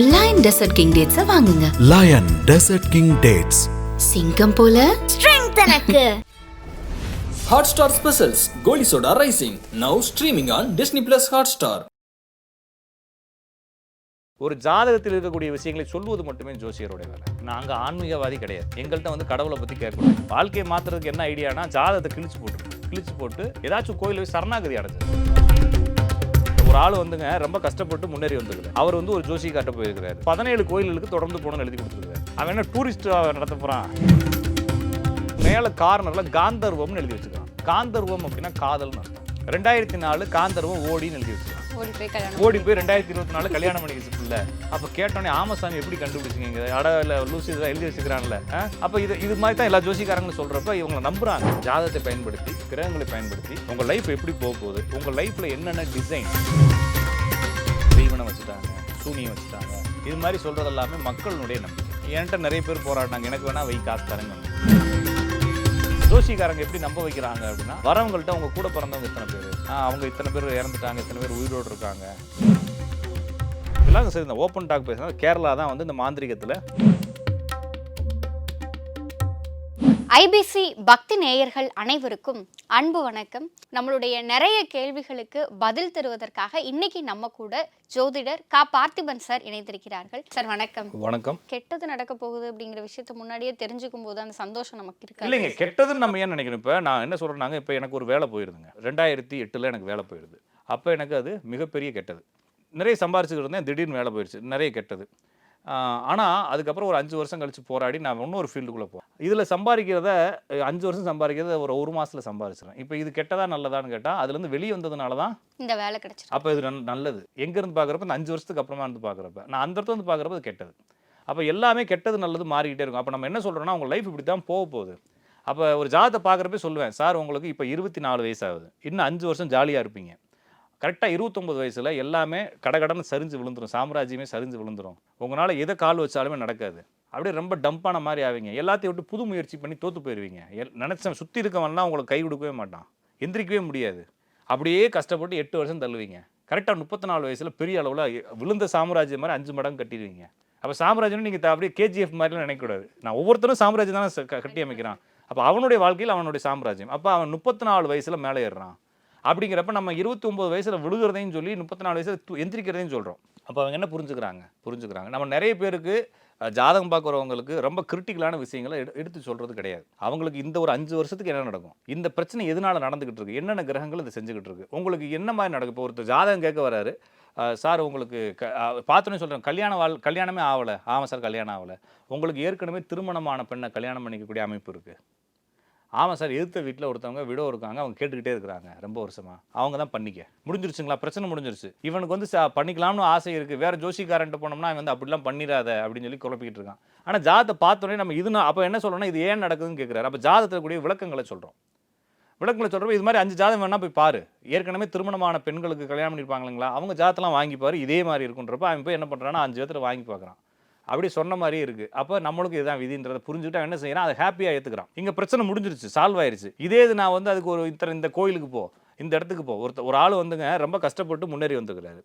Line dessert king dates வாங்குங்க. Line dessert king dates சிங்கம் போல. ஸ்ட்ரெங்க் எனக்கு. Hotstar Specials Goli Soda Rising. Now streaming on Disney Plus Hotstar. ஒரு ஜாதகத்தில் இருக்கக்கூடிய விஷயங்களை சொல்வது மட்டுமே ஜோசியருடைய வேலை. நாங்கள் ஆன்மீகவாதி கிடையாது. எங்கள்கிட்ட வந்து கடவுளை பற்றி கேட்கக்கூடாது. வாழ்க்கையை மாற்றுறதுக்கு என்ன ஐடியானா ஜாதகத்தை கிழிச்சு போட்டு கிழிச்சு போட்டு ஏதாச்சும் கோயில் போய் சரணாகதி அடைஞ்சது ஒரு ஆள் வந்துங்க ரொம்ப கஷ்டப்பட்டு முன்னேறி வந்துருக்காரு அவர் வந்து ஒரு ஜோசி காட்ட போயிருக்கிறாரு. பதினேழு கோயில்களுக்கு தொடர்ந்து போகணும்னு எழுதி கொடுத்துருக்காரு. அவன் என்ன டூரிஸ்டாக நடத்த போகிறான் மேலே கார்னரில் காந்தர்வம்னு எழுதி வச்சுருக்கான். காந்தர்வம் அப்படின்னா காதல்னு அர்த்தம். ரெண்டாயிரத்தி நாலு காந்தர்வம் ஓடின்னு எழுதி வச்சுருக்கான். ஓடி போய் கல்யாணம் ஓடி போய் ரெண்டாயிரத்தி இருபத்தி நாலு கல்யாணம் பண்ணி வச்சுக்கல அப்போ கேட்டோன்னே ஆமசாமி எப்படி கண்டுபிடிச்சிங்க அட இல்லை லூசி இதெல்லாம் எழுதி வச்சுக்கிறான்ல. அப்போ இது இது மாதிரி தான் எல்லா ஜோசிக்காரங்களும் சொல்கிறப்ப இவங்களை நம்புறாங்க. ஜாதகத்தை பயன்படுத்தி கிரகங்களை பயன்படுத்தி உங்கள் லைஃப் எப்படி போக போகுது உங்கள் லைஃப்பில் என்னென்ன டிசைன் தீவனம் வச்சுட்டாங்க சூனியம் வச்சுட்டாங்க. இது மாதிரி சொல்கிறது எல்லாமே மக்களுடைய நம்பிக்கை. என்கிட்ட நிறைய பேர் போராடினாங்க. எனக்கு வேணா வை காசு தரங்க ஜோசிக்காரங்க எப்படி நம்ப வைக்கிறாங்க அப்படின்னா வரவங்கள்ட்ட அவங்க கூட பிறந்தவங்க இத்தனை பேர்? அவங்க இத்தனை பேர் இறந்துட்டாங்க இத்தனை பேர் உயிரோடு இருக்காங்க. இதெல்லாம் சரி இந்த ஓப்பன் டாக் பேசினா கேரளா தான் வந்து இந்த மாந்திரிகத்தில் ஐபிசி பக்தி நேயர்கள் அனைவருக்கும் அன்பு வணக்கம். நம்மளுடைய நிறைய கேள்விகளுக்கு பதில் தருவதற்காக இன்னைக்கு நம்ம கூட ஜோதிடர் கா. பார்த்திபன் சார் இணைந்திருக்கிறார்கள். சார் வணக்கம். வணக்கம். கெட்டது நடக்க போகுது அப்படிங்கிற விஷயத்த முன்னாடியே தெரிஞ்சுக்கும் போது அந்த சந்தோஷம் நமக்கு இருக்கு இல்லைங்க கெட்டதுன்னு நம்ம ஏன் நினைக்கணும் இப்போ நான் என்ன சொல்கிறேன்னாங்க இப்போ எனக்கு ஒரு வேலை போயிருதுங்க. ரெண்டாயிரத்தி எட்டில் எனக்கு வேலை போயிடுது அப்போ எனக்கு அது மிகப்பெரிய கெட்டது. நிறைய சம்பாரிச்சுக்கிட்டு இருந்தேன் திடீர்னு வேலை போயிடுச்சு நிறைய கெட்டது. ஆனால் அதுக்கப்புறம் ஒரு அஞ்சு வருஷம் கழிச்சு போராடி நான் இன்னொரு ஃபீல்டுக்குள்ளே போவேன். இதில் சம்பாதிக்கிறத அஞ்சு வருஷம் சம்பாதிக்கிறத ஒரு ஒரு மாதத்தில் சம்பாரிச்சிடறேன் இப்போ இது கெட்டதா நல்லதான்னு கேட்டால் அதுலேருந்து வெளியே வந்ததுனால தான் இந்த வேலை கிடைச்சிருக்கு அப்போ இது நல்- நல்லது. எங்கேருந்து பார்க்குறப்ப இந்த அஞ்சு வருஷத்துக்கு அப்புறமா இருந்து பார்க்குறப்ப நான் அந்த இடத்துல வந்து பார்க்குறப்ப அது கெட்டது. அப்போ எல்லாமே கெட்டது நல்லது மாறிக்கிட்டே இருக்கும். அப்போ நம்ம என்ன சொல்கிறோன்னா உங்கள் லைஃப் இப்படி தான் போக போகுது. அப்போ ஒரு ஜாதத்தை பார்க்குறப்ப சொல்லுவேன் சார் உங்களுக்கு இப்போ இருபத்தி நாலு வயசு ஆகுது. இன்னும் அஞ்சு வருஷம் ஜாலியாக இருப்பீங்க. கரெக்டாக இருபத்தொம்பது வயசில் எல்லாமே கடகடன்னு சரிஞ்சு விழுந்துரும். சாம்ராஜ்யமே சரிஞ்சு விழுந்துடும் உங்களால் எதை கால் வச்சாலுமே நடக்காது. அப்படியே ரொம்ப டம்பான மாதிரி ஆவீங்க. எல்லாத்தையும் விட்டு புது முயற்சி பண்ணி தோற்று போயிடுவீங்க எல் சுற்றி இருக்கவன்லாம் உங்களுக்கு கை கொடுக்கவே மாட்டான். எந்திரிக்கவே முடியாது. அப்படியே கஷ்டப்பட்டு எட்டு வருஷம் தள்ளுவீங்க. கரெக்டாக முப்பத்தி நாலு வயசில் பெரிய அளவில் விழுந்த சாம்ராஜ்யம் மாதிரி அஞ்சு மடங்கு கட்டிடுவீங்க. அப்போ சாம்ராஜ்யம் நீங்கள் அப்படியே கேஜிஎஃப் மாதிரிலாம் நினைக்கக்கூடாது. நான் ஒவ்வொருத்தரும் சாம்ராஜ்யம் தானே க- கட்டி அமைக்கிறான் அப்போ அவனுடைய வாழ்க்கையில் அவனுடைய சாம்ராஜ்யம். அப்போ அவன் முப்பத்தி நாலு வயசில் மேலே ஏறுறான். அப்படிங்கிறப்ப நம்ம இருபத்தி ஒம்பது வயசில் விழுகிறதையும் சொல்லி முப்பத்தி நாலு வயசில் எந்திரிக்கிறதையும் சொல்கிறோம் அப்போ அவங்க என்ன புரிஞ்சுக்கிறாங்க? புரிஞ்சுக்கிறாங்க. நம்ம நிறைய பேருக்கு ஜாதகம் பார்க்குறவங்களுக்கு ரொம்ப கிரிட்டிக்கலான விஷயங்களை எடு எடுத்து சொல்கிறது கிடையாது. அவங்களுக்கு இந்த ஒரு அஞ்சு வருஷத்துக்கு என்ன நடக்கும்? இந்த பிரச்சனை எதனால நடந்துகிட்டு இருக்குது என்னென்ன கிரகங்கள் இதை செஞ்சுக்கிட்டு இருக்குது உங்களுக்கு என்ன மாதிரி நடக்கும் இப்போ ஒருத்தர் ஜாதகம் கேட்க வராரு. சார் உங்களுக்கு க பார்த்தோன்னே சொல்கிறேன் கல்யாண வாழ் கல்யாணமே ஆகலை ஆமாம் சார் கல்யாணம் ஆகலை உங்களுக்கு ஏற்கனவே திருமணமான பெண்ணை கல்யாணம் பண்ணிக்கக்கூடிய அமைப்பு இருக்குது ஆமாம் சார் எதிர்த்த வீட்டில் ஒருத்தவங்க விடோ இருக்காங்க அவங்க கேட்டுக்கிட்டே இருக்கிறாங்க ரொம்ப வருஷமா. அவங்க தான் பண்ணிக்க. முடிஞ்சிருச்சுங்களா? பிரச்சனை முடிஞ்சிருச்சு. இவனுக்கு வந்து பண்ணிக்கலாம்னு ஆசை இருக்குது வேற ஜோஷிக்காரன்ட்டு போனோம்னா அவன் வந்து அப்படிலாம் பண்ணிடாத அப்படின்னு சொல்லி குழப்பிக்கிட்டு இருக்கான். ஆனால் ஜாதத்தை பார்த்தோன்னே நம்ம இது அப்போ என்ன சொல்லணும்னா இது ஏன் நடக்குதுன்னு கேட்குறாரு அப்போ ஜாதத்தில் கூடிய விளக்கங்களை சொல்கிறோம் விளக்கங்களை சொல்கிறப்ப இது மாதிரி அஞ்சு ஜாதகம் வேணால் போய் பாரு. ஏற்கனவே திருமணமான பெண்களுக்கு கல்யாணம் பண்ணியிருப்பாங்களா அவங்க ஜாதத்தெல்லாம் வாங்கி பாரு இதே மாதிரி இருக்குன்றப்ப அவன் போய் என்ன பண்ணுறான்னா அஞ்சு ஜாதத்தில் வாங்கி பார்க்குறான் அப்படி சொன்ன மாதிரியே இருக்குது அப்போ நம்மளுக்கு இதுதான் விதின்றதை புரிஞ்சுட்டு என்ன செய்யறான்? அதை ஹாப்பியாக ஏற்றுக்கிறான் இங்கே பிரச்சனை முடிஞ்சிருச்சு சால்வ் ஆயிருச்சு. இதே இது நான் வந்து அதுக்கு ஒரு இத்தனை இந்த கோயிலுக்கு போ இந்த இடத்துக்கு போ. ஒருத்த ஒரு ஆள் வந்துங்க ரொம்ப கஷ்டப்பட்டு முன்னேறி வந்துக்கிறாரு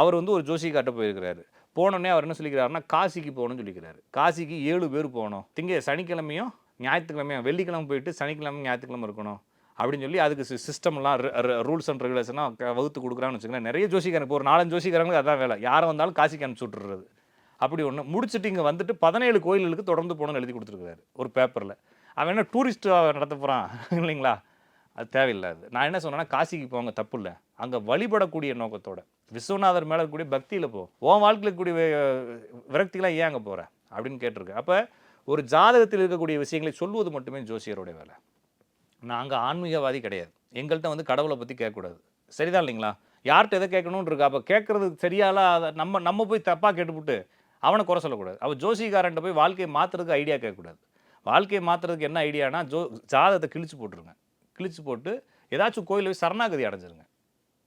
அவர் வந்து ஒரு ஜோசி காட்ட போயிருக்கிறாரு. போனோடனே அவர் என்ன சொல்லிக்கிறாருன்னா காசிக்கு போகணும்னு சொல்லிக்கிறாரு. காசிக்கு ஏழு பேர் போகணும். திங்க சனிக்கிழமையும் ஞாயிற்றுக்கிழமையும் வெள்ளிக்கிழமை போயிட்டு சனிக்கிழமை ஞாயிற்றுக்கிழமை இருக்கணும். அப்படின்னு சொல்லி அதுக்கு சிஸ்டம்லாம் ரூல்ஸ் அண்ட் ரெகுலேஷனாக வகுத்து கொடுக்குறான்னு வச்சுக்கோங்க நிறைய ஜோசிக்காரங்க இப்போ ஒரு நாலஞ்சு ஜோசிக்காரங்களுக்கு அதான் வேலை. யாரை வந்தாலும் காசிக்கு அனுப்பிச்சி விட்டுறது. அப்படி ஒன்று முடிச்சுட்டு இங்கே வந்துட்டு பதினேழு கோயில்களுக்கு தொடர்ந்து போகணும்னு எழுதி கொடுத்துருக்காரு ஒரு பேப்பரில் அவன் என்ன டூரிஸ்ட்டாக நடத்த போகிறான் இல்லைங்களா? அது தேவையில்லாது நான் என்ன சொன்னேன்னா காசிக்கு போங்க தப்பு இல்லை. அங்கே வழிபடக்கூடிய நோக்கத்தோட. விஸ்வநாதர் மேலே இருக்கக்கூடிய பக்தியில் போ. உன் வாழ்க்கையில் கூடிய விரக்திகளாக விரக்திலாம் ஏன் அங்கே போகிற அப்படின்னு கேட்டிருக்கு அப்போ ஒரு ஜாதகத்தில் இருக்கக்கூடிய விஷயங்களை சொல்வது மட்டுமே ஜோசியருடைய வேலை. நாங்கள் ஆன்மீகவாதி கிடையாது. எங்கள்கிட்ட வந்து கடவுளை பற்றி கேட்கக்கூடாது. சரிதான் இல்லைங்களா? யார்கிட்ட எதை கேட்கணும்னு இருக்கா? அப்போ கேட்குறது சரியால அதை நம்ம நம்ம போய் தப்பாக கேட்டுவிட்டு அவனை குறை சொல்லக்கூடாது. அவள் ஜோசிகாரன்ட்ட போய் வாழ்க்கையை மாற்றுறதுக்கு ஐடியா கேட்கக்கூடாது. வாழ்க்கையை மாற்றுறதுக்கு என்ன ஐடியானா ஜோ ஜாதகத்தை கிழிச்சு போட்டுருங்க. கிழிச்சு போட்டு ஏதாச்சும் கோயிலில் போய் சரணாகதி அடைஞ்சிருங்க.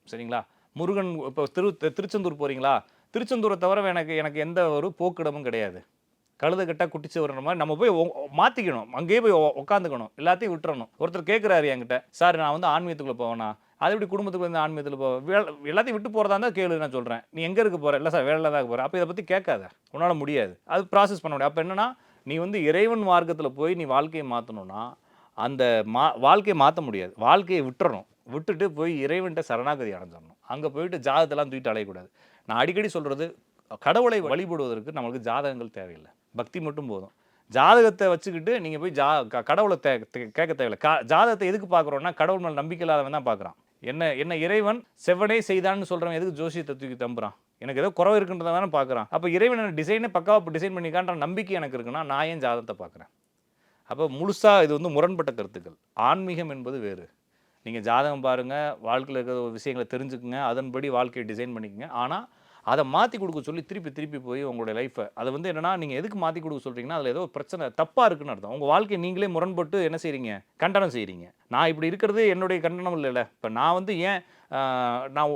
சரிங்களா? முருகன் இப்போ திரு திருச்செந்தூர் போகிறீங்களா திருச்செந்தூரை தவிர எனக்கு எனக்கு எந்த ஒரு போக்கிடமும் கிடையாது. கழுத கட்டா குட்டிச்சு வர்ற மாதிரி நம்ம போய் மாற்றிக்கணும் அங்கேயே போய் உக்காந்துக்கணும். உட்காந்துக்கணும் எல்லாத்தையும் விட்டுறணும். ஒருத்தர் கேட்குறாரு என்கிட்ட சார் நான் வந்து ஆன்மீகத்துக்குள்ளே போவேண்ணா அது இப்படி குடும்பத்துக்கு வந்து ஆன்மீகத்தில் போ வேலை எல்லாத்தையும் விட்டு போகிறதா இருந்தால் கேளு நான் சொல்கிறேன் நீ எங்கே இருக்க போகிற இல்லை சார் வேலையில் தான் போகிற அப்போ இதை பற்றி கேட்காத. உன்னால் முடியாது. அது ப்ராசஸ் பண்ண முடியாது. அப்போ என்னென்னா நீ வந்து இறைவன் மார்க்கத்தில் போய் நீ வாழ்க்கையை மாற்றணும்னா அந்த மா வாழ்க்கையை மாற்ற முடியாது. வாழ்க்கையை விட்டுறணும். விட்டுட்டு போய் இறைவன்கிட்ட சரணாகதி அடைஞ்சிடணும். அங்கே போயிட்டு ஜாதத்தெல்லாம் தூக்கிட்டு அலையக்கூடாது. நான் அடிக்கடி சொல்கிறது கடவுளை வழிபடுவதற்கு நம்மளுக்கு ஜாதகங்கள் தேவையில்லை. பக்தி மட்டும் போதும். ஜாதகத்தை வச்சுக்கிட்டு நீங்கள் போய் ஜா க- கடவுளை தே தே- கேட்க தேவையில்லை. கா ஜாதகத்தை எதுக்கு பார்க்குறோன்னா கடவுள் மேலே நம்பிக்கை இல்லாதவன் தான் பார்க்குறான். என்ன என்ன இறைவன் செவ்வனே செய்தான்னு சொல்கிறவன் எதுக்கு ஜோசியத்தை தூக்கி தம்புறான்? எனக்கு ஏதோ குறவு இருக்குன்றத தானே பார்க்குறான். அப்போ இறைவன் டிசைனே பக்காவாக டிசைன் பண்ணிக்கான்ற நம்பிக்கை எனக்கு இருக்குன்னா நான் ஏன் ஜாதகத்தை பார்க்குறேன்? அப்போ முழுசாக இது வந்து முரண்பட்ட கருத்துக்கள். ஆன்மீகம் என்பது வேறு. நீங்கள் ஜாதகம் பாருங்கள் வாழ்க்கையில் இருக்கிற ஒரு விஷயங்களை தெரிஞ்சுக்குங்க அதன்படி வாழ்க்கையை டிசைன் பண்ணிக்கோங்க. ஆனால் அதை மாற்றி கொடுக்க சொல்லி திருப்பி திருப்பி போய் உங்களுடைய லைஃப்பை அதை வந்து என்னென்னா நீங்கள் எதுக்கு மாற்றி கொடுக்க சொல்கிறீங்கன்னா அதில் ஏதோ பிரச்சனை தப்பாக இருக்குன்னு அர்த்தம். உங்கள் வாழ்க்கையை நீங்களே முரண்பட்டு என்ன செய்கிறீங்க கண்டனம் செய்கிறீங்க நான் இப்படி இருக்கிறது என்னுடைய கண்டனம் இல்லைல்ல. இப்போ நான் வந்து ஏன் நான்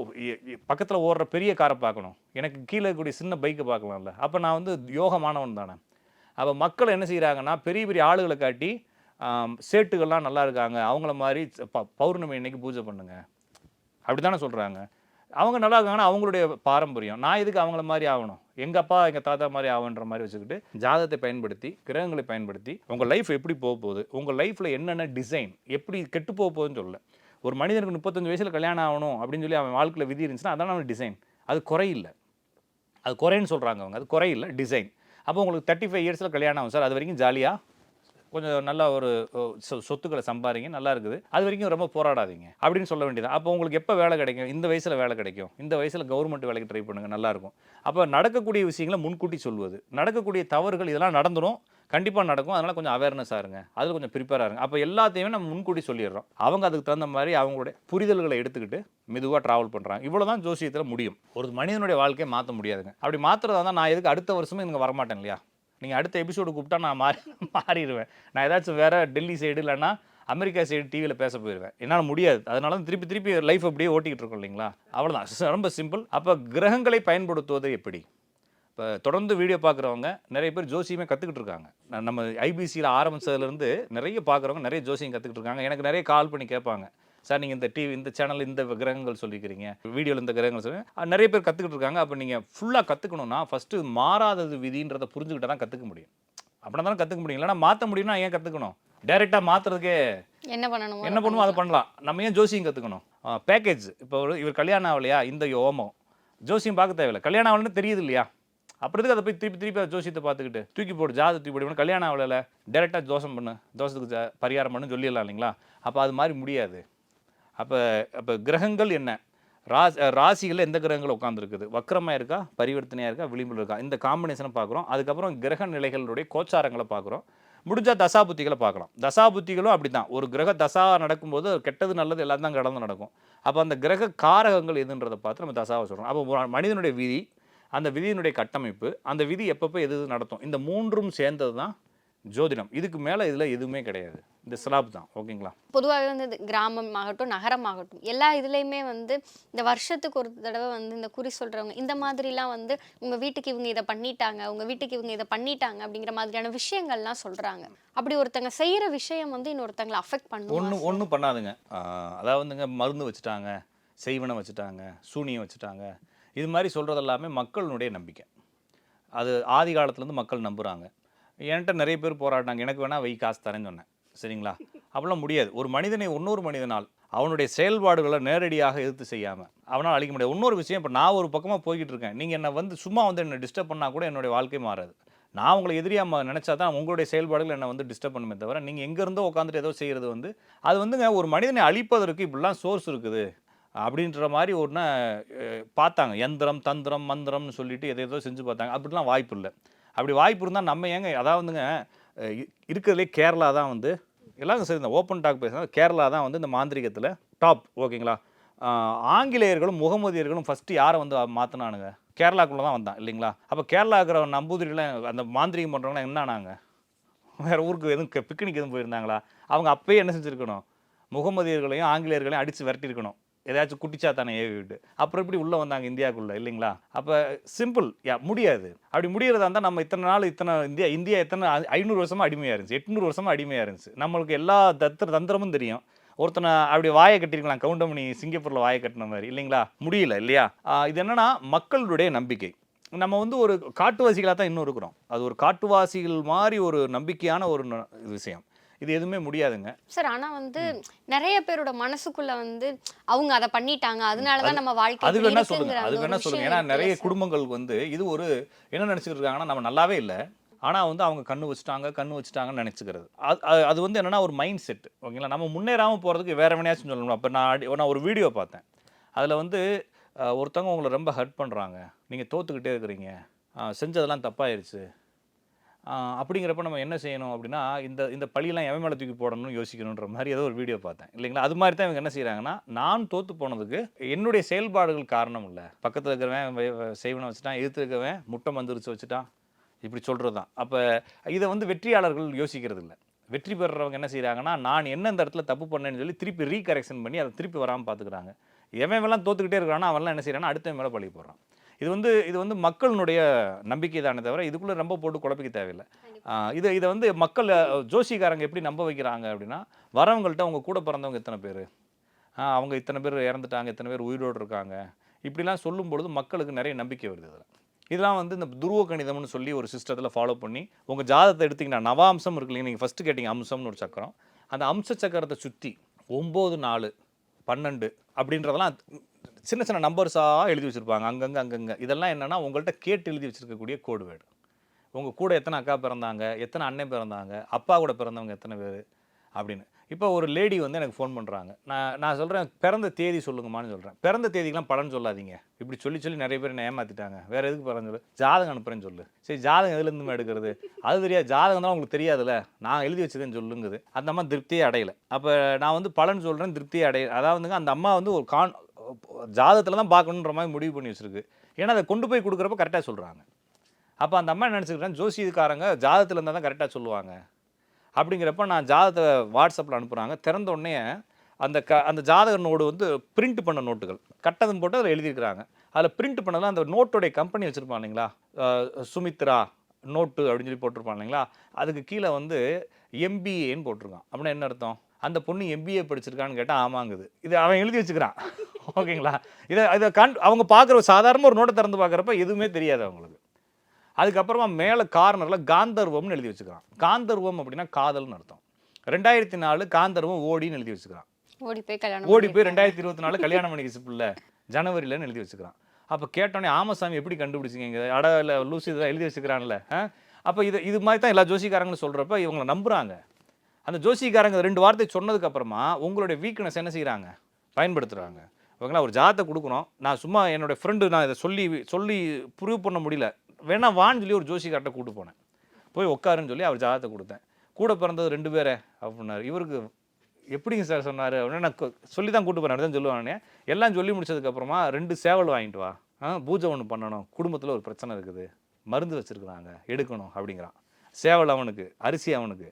பக்கத்தில் ஓடுற பெரிய காரை பார்க்கணும். எனக்கு கீழே இருக்கக்கூடிய சின்ன பைக்கை பார்க்கலாம்ல. அப்போ நான் வந்து யோகமானவன் தானே. அப்போ மக்கள் என்ன செய்கிறாங்கன்னா பெரிய பெரிய ஆளுகளை காட்டி சேட்டுகள்லாம் நல்லா இருக்காங்க. அவங்கள மாதிரி ப- பௌர்ணமி இன்னைக்கு பூஜை பண்ணுங்க. அப்படி தானே சொல்கிறாங்க அவங்க நல்லா இருக்காங்கன்னா அவங்களுடைய பாரம்பரியம். நான் எதுக்கு அவங்கள மாதிரி ஆகணும்? எங்கள் அப்பா எங்கள் தாத்தா மாதிரி ஆகுன்ற மாதிரி வச்சுக்கிட்டு ஜாதகத்தை பயன்படுத்தி கிரகங்களை பயன்படுத்தி உங்கள் லைஃப் எப்படி போக போகுது? உங்கள் லைஃப்பில் என்னென்ன டிசைன் எப்படி கெட்டு போக போகுதுன்னு சொல்லல. ஒரு மனிதனுக்கு முப்பத்தஞ்சு வயசில் கல்யாணம் ஆகணும் அப்படின்னு சொல்லி அவன் வாழ்க்கையில் விதி இருந்துச்சுன்னா அதான் அவன் டிசைன் அது குறையில்லை. அது குறைன்னு சொல்கிறாங்க அவங்க. அது குறையில்ல டிசைன் அப்போ உங்களுக்கு தேர்ட்டி ஃபைவ் இயர்ஸில் கல்யாணம் ஆகும் சார். அது வரைக்கும் ஜாலியாக கொஞ்சம் நல்ல ஒரு சொ- சொத்துக்களை சம்பாதிங்க நல்லா இருக்குது. அது வரைக்கும் ரொம்ப போராடாதீங்க. அப்படின்னு சொல்ல வேண்டியது. அப்போ உங்களுக்கு எப்போ வேலை கிடைக்கும்? இந்த வயசில் வேலை கிடைக்கும். இந்த வயசில் கவர்மெண்ட் வேலைக்கு ட்ரை பண்ணுங்கள் நல்லாயிருக்கும் அப்போ நடக்கக்கூடிய விஷயங்களை முன்கூட்டி சொல்வது. நடக்கக்கூடிய தவறுகள் இதெல்லாம் நடந்துடும் கண்டிப்பாக நடக்கும். அதனால் கொஞ்சம் அவேர்னஸாக இருங்க. அதில் கொஞ்சம் ப்ரிப்பேராக இருங்க. அப்போ எல்லாத்தையுமே நம்ம முன்கூட்டி சொல்லிடுறோம். அவங்க அதுக்கு தகுந்த மாதிரி அவங்களுடைய புரிதல்களை எடுத்துக்கிட்டு மெதுவாக ட்ராவல் பண்ணுறாங்க இவ்வளோ தான் ஜோசியத்தில் முடியும். ஒரு மனிதனுடைய வாழ்க்கையை மாற்ற முடியாதுங்க. அப்படி மாற்றுறதா தான் நான் எதுக்கு அடுத்த வருஷமே இங்கே வரமாட்டேன் இல்லையா? நீங்கள் அடுத்த எபிசோடு கூப்பிட்டா நான் மாறி மாறிடுவேன். நான் ஏதாச்சும் வேறு டெல்லி சைடு இல்லைன்னா அமெரிக்கா சைடு டிவியில் பேச போயிடுவேன் என்னால் முடியாது. அதனால திருப்பி திருப்பி லைஃப் அப்படியே ஓட்டிக்கிட்டு இருக்கோம் இல்லைங்களா? அவ்வளோதான் ரொம்ப சிம்பிள் அப்போ கிரகங்களை பயன்படுத்துவது எப்படி? இப்போ தொடர்ந்து வீடியோ பார்க்குறவங்க நிறைய பேர் ஜோசியமே கற்றுக்கிட்டு இருக்காங்க. நம்ம ஐபிசியில் ஆரம்பிச்சதுலேருந்து நிறைய பார்க்குறவங்க நிறைய ஜோசியம் கற்றுக்கிட்டு இருக்காங்க. எனக்கு நிறைய கால் பண்ணி கேட்பாங்க. சார் நீங்கள் இந்த டிவி இந்த சேனல் இந்த கிரகங்கள் சொல்லிக்கிறீங்க. வீடியோவில் இந்த கிரகங்கள் சொல்லி நிறைய பேர் கற்றுக்கிட்டு இருக்காங்க. அப்போ நீங்கள் ஃபுல்லாக கற்றுக்கணுன்னா ஃபஸ்ட்டு மாறாதது விதின்றதை புரிஞ்சுக்கிட்ட தான் கற்றுக்க முடியும். அப்படின்னா தானே கற்றுக்க முடியும். இல்லைன்னா மாற்ற முடியும்னா ஏன் கற்றுக்கணும் டேரெக்டாக மாற்றுறதுக்கே என்ன பண்ணணுமோ என்ன பண்ணுமோ அதை பண்ணலாம். நம்ம ஏன் ஜோசியம் கற்றுக்கணும் பேக்கேஜ் இப்போ ஒரு இவர் கல்யாணம் ஆகலையா? இந்த யோமம் ஜோசியம் பார்க்க தேவையில்லை. கல்யாணம் ஆகலன்னு தெரியுது இல்லையா? அப்புறத்துக்கு அதை போய் திருப்பி திருப்பி அதை ஜோசியத்தை பார்த்துக்கிட்டு? தூக்கி போடு ஜாத தூக்கி போடு. கல்யாணம் ஆகலைல. டேரெக்டாக தோசம் பண்ணு. தோசத்துக்கு ஜா- பரிகாரம் பண்ணு சொல்லிடலாம் இல்லைங்களா? அப்போ அது மாதிரி முடியாது. அப்போ அப்போ கிரகங்கள் என்ன? ராசி ராசிகளில் எந்த கிரகங்கள் உட்காந்துருக்குது வக்கரமாக இருக்கா? பரிவர்த்தனையாக இருக்கா? விளிம்பில் இருக்கா? இந்த காம்பினேஷனை பார்க்குறோம். அதுக்கப்புறம் கிரக நிலைகளுடைய கோச்சாரங்களை பார்க்குறோம். முடிஞ்சால் தசாபுத்திகளை பார்க்கலாம். தசாபுத்திகளும் அப்படி தான் ஒரு கிரக தசா நடக்கும்போது கெட்டது நல்லது எல்லாம் தான் கடந்து நடக்கும். அப்போ அந்த கிரக காரகங்கள் எதுன்றதை பார்த்து நம்ம தசாவை சொல்கிறோம் அப்போ மனிதனுடைய விதி அந்த விதியினுடைய கட்டமைப்பு அந்த விதி எப்பப்போ எது எது நடத்தும்? இந்த மூன்றும் சேர்ந்தது தான் ஜோதிடம். இதுக்கு மேலே இதில் எதுவுமே கிடையாது. இந்த ஸ்லாப் தான். ஓகேங்களா? பொதுவாகவே வந்து கிராமம் ஆகட்டும் நகரம் ஆகட்டும் எல்லா இதுலேயுமே வந்து இந்த வருஷத்துக்கு ஒரு தடவை வந்து இந்த குறி சொல்கிறவங்க இந்த மாதிரிலாம் வந்து உங்கள் வீட்டுக்கு இவங்க இதை பண்ணிட்டாங்க உங்கள் வீட்டுக்கு இவங்க இதை பண்ணிட்டாங்க அப்படிங்கிற மாதிரியான விஷயங்கள்லாம் சொல்கிறாங்க அப்படி ஒருத்தங்க செய்கிற விஷயம் வந்து இன்னொருத்தங்களை அஃபெக்ட் ஒன்றும் பண்ணும் ஒன்றும் பண்ணாதுங்க. ஆஹ் அதாவதுங்க மருந்து வச்சுட்டாங்க செய்வனை வச்சுட்டாங்க சூனியம் வச்சுட்டாங்க. இது மாதிரி சொல்கிறது எல்லாமே மக்களுடைய நம்பிக்கை. அது ஆதி காலத்துலேருந்து மக்கள் நம்புகிறாங்க என்கிட்ட நிறைய பேர் போராடினாங்க. எனக்கு வேணால் வை காசு தரேன்னு சொன்னேன். சரிங்களா? அப்படிலாம் முடியாது. ஒரு மனிதனை இன்னொரு மனிதனால் அவனுடைய செயல்பாடுகளை நேரடியாக எதிர்த்து செய்யாமல் அவனால் அழிக்க முடியாது. இன்னொரு விஷயம் இப்போ நான் ஒரு பக்கமாக போய்கிட்டு இருக்கேன். நீங்கள் என்னை வந்து சும்மா வந்து என்னை டிஸ்டர்ப் பண்ணால் கூட என்னுடைய வாழ்க்கை மாறாது. நான் உங்களை எதிரியாக நினச்சா தான் உங்களுடைய செயல்பாடுகள் என்னை வந்து டிஸ்டர்ப் பண்ணுமே தவிர நீங்கள் எங்கேருந்தோ உட்காந்துட்டு ஏதோ செய்கிறது வந்து அது வந்துங்க ஒரு மனிதனை அழிப்பதற்கு இப்படிலாம் சோர்ஸ் இருக்குது. அப்படின்ற மாதிரி ஒன்று பார்த்தாங்க. யந்திரம் தந்திரம் மந்திரம்னு சொல்லிட்டு எதை ஏதோ செஞ்சு பார்த்தாங்க. அப்படிலாம் வாய்ப்பு இல்லை. அப்படி வாய்ப்பு இருந்தால் நம்ம ஏங்க அதாவதுங்க இ- இருக்கிறதுலே கேரளா தான் வந்து எல்லாரும் சரி இந்த ஓப்பன் டாக் பேசினா கேரளா தான் வந்து இந்த மாந்திரிகத்தில் டாப் ஓகேங்களா? ஆங்கிலேயர்களும் முகமதியர்களும் ஃபஸ்ட்டு யாரை வந்து மாற்றினானுங்க கேரளாக்குள்ளே தான் வந்தான் இல்லைங்களா? அப்போ கேரளா இருக்கிற நம்பூதிரிலாம் அந்த மாந்திரிகம் பண்ணுறவங்களாம் என்னானாங்க? வேறு ஊருக்கு எதுவும் பிக்னிக் எதுவும் போயிருந்தாங்களா? அவங்க அப்போயே என்ன செஞ்சுருக்கணும்? முகமதியர்களையும் ஆங்கிலேயர்களையும் அடித்து விரட்டியிருக்கணும். ஏதாச்சும் குட்டிச்சாத்தானே ஏவி விட்டு. அப்புறம் இப்படி உள்ளே வந்தாங்க இந்தியாவுக்குள்ளே இல்லைங்களா? அப்போ சிம்பிள் யா முடியாது. அப்படி முடிகிறதா இருந்தால் நம்ம இத்தனை நாள் இத்தனை இந்தியா இந்தியா எத்தனை ஐநூறு வருஷமாக அடிமையாக இருந்துச்சு எட்நூறு வருஷமாக அடிமையாக இருந்துச்சு. நம்மளுக்கு எல்லா தத்திர தந்திரமும் தெரியும். ஒருத்தனை அப்படி வாயை கட்டிருக்கலாம் கவுண்டமணி சிங்கப்பூரில் வாயை கட்டின மாதிரி இல்லைங்களா? முடியல இல்லையா? இது என்னென்னா மக்களுடைய நம்பிக்கை. நம்ம வந்து ஒரு காட்டுவாசிகளாக தான் இன்னும் இருக்கிறோம். அது ஒரு காட்டுவாசிகள் மாதிரி ஒரு நம்பிக்கையான ஒரு ந- விஷயம். இது எதுவுமே முடியாதுங்க. சார் ஆனா வந்து நிறைய பேரோட மனசுக்குள்ள வந்து அவங்க அதை பண்ணிட்டாங்க. அதனால தான் நம்ம வாழ்க்கை அது வேணா சொல்லுங்க. அது வேணா சொல்லுங்க. ஏன்னா நிறைய சார். குடும்பங்களுக்கு வந்து இது ஒரு என்ன நினைச்சிட்டு இருக்காங்கன்னா நம்ம நல்லாவே இல்லை. ஆனால் வந்து அவங்க கண்ணு வச்சுட்டாங்க கண்ணு வச்சுட்டாங்கன்னு நினச்சிக்கிறது. அது அது- வந்து என்னன்னா ஒரு மைண்ட் செட் ஓகேங்களா? நம்ம முன்னேறாமல் போகிறதுக்கு வேற வேணையாச்சும் சொல்லணும் அப்போ நான் நான் ஒரு வீடியோ பார்த்தேன். அதில் வந்து ஒருத்தவங்க உங்களை ரொம்ப ஹர்ட் பண்ணுறாங்க நீங்கள் தோத்துக்கிட்டே இருக்கிறீங்க. செஞ்சதெல்லாம் தப்பாயிருச்சு. அப்படிங்கிறப்ப நம்ம என்ன செய்யணும் அப்படின்னா இந்த இந்த பழியெல்லாம் எவன் மேலே தூக்கி போடணும்னு யோசிக்கணுன்ற மாதிரி ஏதோ ஒரு வீடியோ பார்த்தேன். இல்லைங்களா? அது மாதிரி தான் இவங்க என்ன செய்கிறாங்கன்னா நான் தோற்று போனதுக்கு என்னுடைய செயல்பாடுகள் காரணம் இல்லை. பக்கத்தில் இருக்கிறவன் செய்வனை வச்சுட்டான் எதிர்த்து இருக்கிறவன் முட்டை மந்திரிச்சு வச்சுட்டான். இப்படி சொல்கிறது தான் அப்போ இதை வந்து வெற்றியாளர்கள் யோசிக்கிறது இல்லை. வெற்றி பெறுறவங்க என்ன செய்கிறாங்கன்னா நான் என்ன இந்த இடத்துல தப்பு பண்ணேன்னு சொல்லி திருப்பி ரீகரெக்ஷன் பண்ணி அதை திருப்பி வராமல் பார்த்துக்கிறாங்க. எவன் எல்லாம் தோத்துக்கிட்டே இருக்கிறானோ அவன்லாம் என்ன செய்கிறான்னா அடுத்த மேலே பழி போடுறான். இது வந்து இது வந்து மக்களினுடைய நம்பிக்கை தானே தவிர இதுக்குள்ளே ரொம்ப போட்டு குழப்பிக்க தேவையில்லை. இதை இதை வந்து மக்கள் ஜோசிக்காரங்க எப்படி நம்ப வைக்கிறாங்க அப்படின்னா வரவங்கள்ட்ட அவங்க கூட பிறந்தவங்க எத்தனை பேர்? அவங்க இத்தனை பேர் இறந்துட்டாங்க இத்தனை பேர் உயிரோடு இருக்காங்க. இப்படிலாம் சொல்லும் பொழுது மக்களுக்கு நிறைய நம்பிக்கை வருது இதில். இதெல்லாம் வந்து இந்த துருவ கணிதம்னு சொல்லி ஒரு சிஸ்டத்தில் ஃபாலோ பண்ணி உங்கள் ஜாதகத்தை எடுத்தீங்கன்னா நவாம்சம் இருக்கு இல்லைங்க நீங்கள் ஃபஸ்ட்டு கேட்டிங்க அம்சம்னு ஒரு சக்கரம். அந்த அம்ச சக்கரத்தை சுற்றி ஒம்பது நாலு பன்னெண்டு அப்படின்றதெல்லாம் சின்ன சின்ன நம்பர்ஸாக எழுதி வச்சுருப்பாங்க. அங்கங்கே அங்கங்கே. இதெல்லாம் என்னென்னா உங்கள்கிட்ட கேட்டு எழுதி வச்சுருக்கக்கூடிய கோடு வேர்டு. உங்கள் கூட எத்தனை அக்கா பிறந்தாங்க எத்தனை அண்ணன் பிறந்தாங்க அப்பா கூட பிறந்தவங்க எத்தனை பேர் அப்படின்னு. இப்போ ஒரு லேடி வந்து எனக்கு ஃபோன் பண்ணுறாங்க நான் நான் சொல்கிறேன் பிறந்த தேதி சொல்லுங்கம்மான்னு சொல்கிறேன் பிறந்த தேதிக்கெலாம் பலன் சொல்லாதீங்க. இப்படி சொல்லி சொல்லி நிறைய பேர் என்ன ஏமாற்றிட்டாங்க வேறு எதுக்கு பலன் சொல்லு? ஜாதகம் அனுப்புகிறேன்னு சொல்லு. சரி ஜாதகம் எதுலேருந்து எடுக்கிறது? அது தெரியாது ஜாதகம் தான் உங்களுக்கு தெரியாதுல்ல? நான் எழுதி வச்சதுன்னு சொல்லுங்குது. அந்த அம்மா திருப்தியே அடையலை. அப்போ நான் வந்து பலன் சொல்கிறேன் திருப்தியே அடைய அதாவதுங்க அந்த அம்மா வந்து ஒரு கான் ஜாதகத்தில் தான் பார்க்கணுன்ற மாதிரி முடிவு பண்ணி வச்சுருக்கு. ஏன்னா அதை கொண்டு போய் கொடுக்குறப்ப கரெக்டாக சொல்கிறாங்க அப்போ அந்த அம்மா நினச்சிக்கிறேன் ஜோசியக்காரங்க ஜாதகத்தில் இருந்தால் தான் கரெக்டாக சொல்லுவாங்க. அப்படிங்கிறப்ப நான் ஜாதகத்தை வாட்ஸ்அப்பில் அனுப்புகிறாங்க திறந்த உடனே அந்த க அந்த ஜாதக நோடு வந்து பிரிண்ட் பண்ண நோட்டுகள். கட்டதும் போட்டு அதில் எழுதியிருக்கிறாங்க. அதில் பிரிண்ட் பண்ணலாம் அந்த நோட்டுடைய கம்பெனி வச்சுருப்பான் இல்லைங்களா? சுமித்ரா நோட்டு அப்படின்னு சொல்லி போட்டிருப்பான் இல்லைங்களா? அதுக்கு கீழே வந்து எம்பிஏன்னு போட்டிருக்கான். அப்படின்னா என்ன அர்த்தம்? அந்த பொண்ணு எம்பிஏ படிச்சிருக்கான்னு கேட்டால் ஆமாங்குது. இது அவன் எழுதி வச்சுக்கிறான். ஓகேங்களா? இதை இதை கண் அவங்க பார்க்குற சாதாரண ஒரு நோட்டை திறந்து பார்க்குறப்ப எதுவுமே தெரியாது அவங்களுக்கு. அதுக்கப்புறமா மேலே கார்னரில் காந்தர்வம்னு எழுதி வச்சுக்கிறான். காந்தர்வம் அப்படின்னா காதல்னு அர்த்தம். ரெண்டாயிரத்தி நாலு காந்தர்வம் ஓடின்னு எழுதி வச்சுக்கிறான். ஓடி போய் கல்யாணம் ஓடி பண்ணி போய் ரெண்டாயிரத்தி இருபத்தி நாலு கல்யாணம் பண்ணிக்கிச்சு பிள்ளை ஜனவரிலன்னு எழுதி வச்சுக்கிறான். அப்போ கேட்டோன்னே ஆமசாமி எப்படி கண்டுபிடிச்சிங்க அட இல்லை லூசி இதெல்லாம் எழுதி வச்சுக்கிறான்ல அப்போ இது இது மாதிரி தான் எல்லா ஜோசிக்காரங்களும் சொல்கிறப்ப இவங்களை நம்புகிறாங்க அந்த ஜோசிக்காரங்க ரெண்டு வார்த்தை சொன்னதுக்கு அப்புறமா உங்களுடைய வீக்னஸ் என்ன செய்கிறாங்க பயன்படுத்துகிறாங்க ஓகேங்களா? ஒரு ஜாதத்தை கொடுக்குறோம் நான் சும்மா என்னோட ஃப்ரெண்டு நான் இதை சொல்லி சொல்லி ப்ரூவ் பண்ண முடியல. வேணா வான்னு சொல்லி ஒரு ஜோசிக்கார்ட்ட கூட்டு போனேன். போய் உட்காருன்னு சொல்லி அவர் ஜாதத்தை கொடுத்தேன். கூட பிறந்தது ரெண்டு பேரே அப்படின்னாரு. இவருக்கு எப்படிங்க சார் சொன்னார்? அப்படின்னு நான் சொல்லி தான் கூட்டு போகிறேன் தான் சொல்லுவானே எல்லாம் சொல்லி முடிச்சதுக்கப்புறமா ரெண்டு சேவல் வாங்கிட்டு வா. ஆ பூஜை ஒன்று பண்ணணும். குடும்பத்தில் ஒரு பிரச்சனை இருக்குது. மருந்து வச்சுருக்குறாங்க. எடுக்கணும் அப்படிங்கிறான். சேவல் அவனுக்கு அரிசி அவனுக்கு.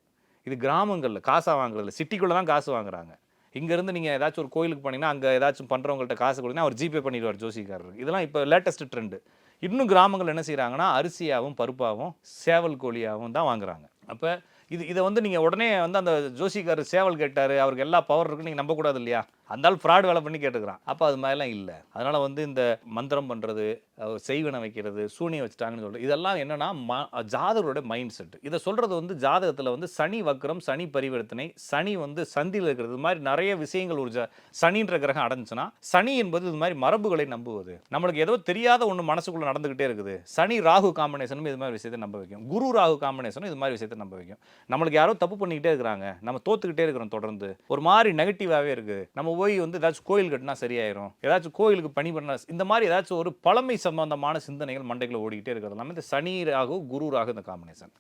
இது கிராமங்களில் காசாக வாங்குறதில்ல சிட்டிக்குள்ளே தான் காசு வாங்குறாங்க. இங்கேருந்து நீங்கள் ஏதாச்சும் ஒரு கோயிலுக்கு போனீங்கன்னா அங்கே ஏதாச்சும் பண்ணுறவங்கள்ட்ட காசு கொடுத்தீங்கன்னா அவர் ஜிபே பண்ணிடுவார் ஜோசிக்காரர். இதெல்லாம் இப்போ லேட்டஸ்ட் ட்ரெண்டு இன்னும் கிராமங்கள் என்ன செய்கிறாங்கன்னா அரிசியாகவும் பருப்பாகவும் சேவல் கோழியாகவும் தான் வாங்குறாங்க. அப்போ இது இதை வந்து நீங்கள் உடனே வந்து அந்த ஜோசிக்காரர் சேவல் கேட்டார் அவருக்கு எல்லா பவர் இருக்குன்னு நீங்கள் நம்பக்கூடாது இல்லையா? அந்த ஆள் ஃப்ராட் வேலை பண்ணி கேட்டுக்கிறான். அப்போ அது மாதிரிலாம் இல்லை. அதனால் வந்து இந்த மந்திரம் பண்ணுறது செய்வனை வைக்கிறது சூனியம் வச்சுட்டாங்கன்னு சொல்கிறது இதெல்லாம் என்னென்னா ம ஜாதகரோட மைண்ட் செட் இதை சொல்கிறது வந்து ஜாதகத்தில் வந்து சனி வக்கரம் சனி பரிவர்த்தனை சனி வந்து சந்தியில் இருக்கிறது. இது மாதிரி நிறைய விஷயங்கள் ஒரு ஜ சனின்ற கிரகம் அடைஞ்சுன்னா சனி என்பது இது மாதிரி மரபுகளை நம்புவது. நம்மளுக்கு ஏதோ தெரியாத ஒன்று மனசுக்குள்ளே நடந்துகிட்டே இருக்குது. சனி ராகு காம்பினேஷனும் இது மாதிரி விஷயத்தை நம்ப வைக்கும். குரு ராகு காம்பினேஷனும் இது மாதிரி விஷயத்தை நம்ப வைக்கும். நம்மளுக்கு யாரோ தப்பு பண்ணிக்கிட்டே இருக்கிறாங்க. நம்ம தோத்துக்கிட்டே இருக்கிறோம் தொடர்ந்து. ஒரு மாதிரி நெகட்டிவாகவே இருக்குது நம்ம போய் வந்து ஏதாச்சும் கோயில் கட்டினா சரியாயிரும். ஏதாச்சும் கோயிலுக்கு பணி பண்ண இந்த மாதிரி ஏதாச்சும் ஒரு பழமை சம்பந்தமான சிந்தனைகள் மண்டைக்குள்ள ஓடிக்கிட்டே இருக்கிறது எல்லாமே இந்த சனி ராகு குரு ராகு இந்த காம்பினேஷன்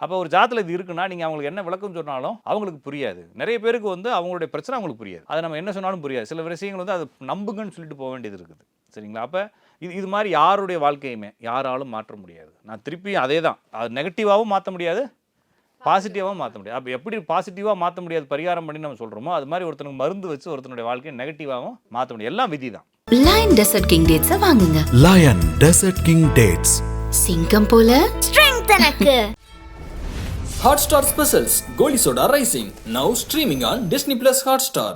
அப்போ ஒரு ஜாத்தில் இது இருக்குன்னா நீங்கள் அவங்களுக்கு என்ன விளக்கம் சொன்னாலும் அவங்களுக்கு புரியாது. நிறைய பேருக்கு வந்து அவங்களுடைய பிரச்சனை அவங்களுக்கு புரியாது. அதை நம்ம என்ன சொன்னாலும் புரியாது. சில விஷயங்கள் வந்து அது நம்புங்கன்னு சொல்லிட்டு போக வேண்டியது இருக்குது. சரிங்களா? அப்போ இது இது மாதிரி யாருடைய வாழ்க்கையுமே யாராலும் மாற்ற முடியாது. நான் திருப்பியும் அதே தான் அது நெகட்டிவாகவும் மாற்ற முடியாது பாசிட்டிவாகவும் மாற்ற முடியாது. அப்போ எப்படி பாசிட்டிவாக மாற்ற முடியாது பரிகாரம் பண்ணி நம்ம சொல்கிறோமோ அது மாதிரி ஒருத்தனுக்கு மருந்து வச்சு ஒருத்தனுடைய வாழ்க்கையை நெகட்டிவாகவும் மாற்ற முடியும். எல்லாம் விதி தான். லயன் டெசர்ட் கிங் டேட்ஸ வாங்குங்க. Lion Desert King Dates. சிங்கம் போல. Hotstar Specials Goli Soda Rising. Now streaming on Disney Plus Hotstar.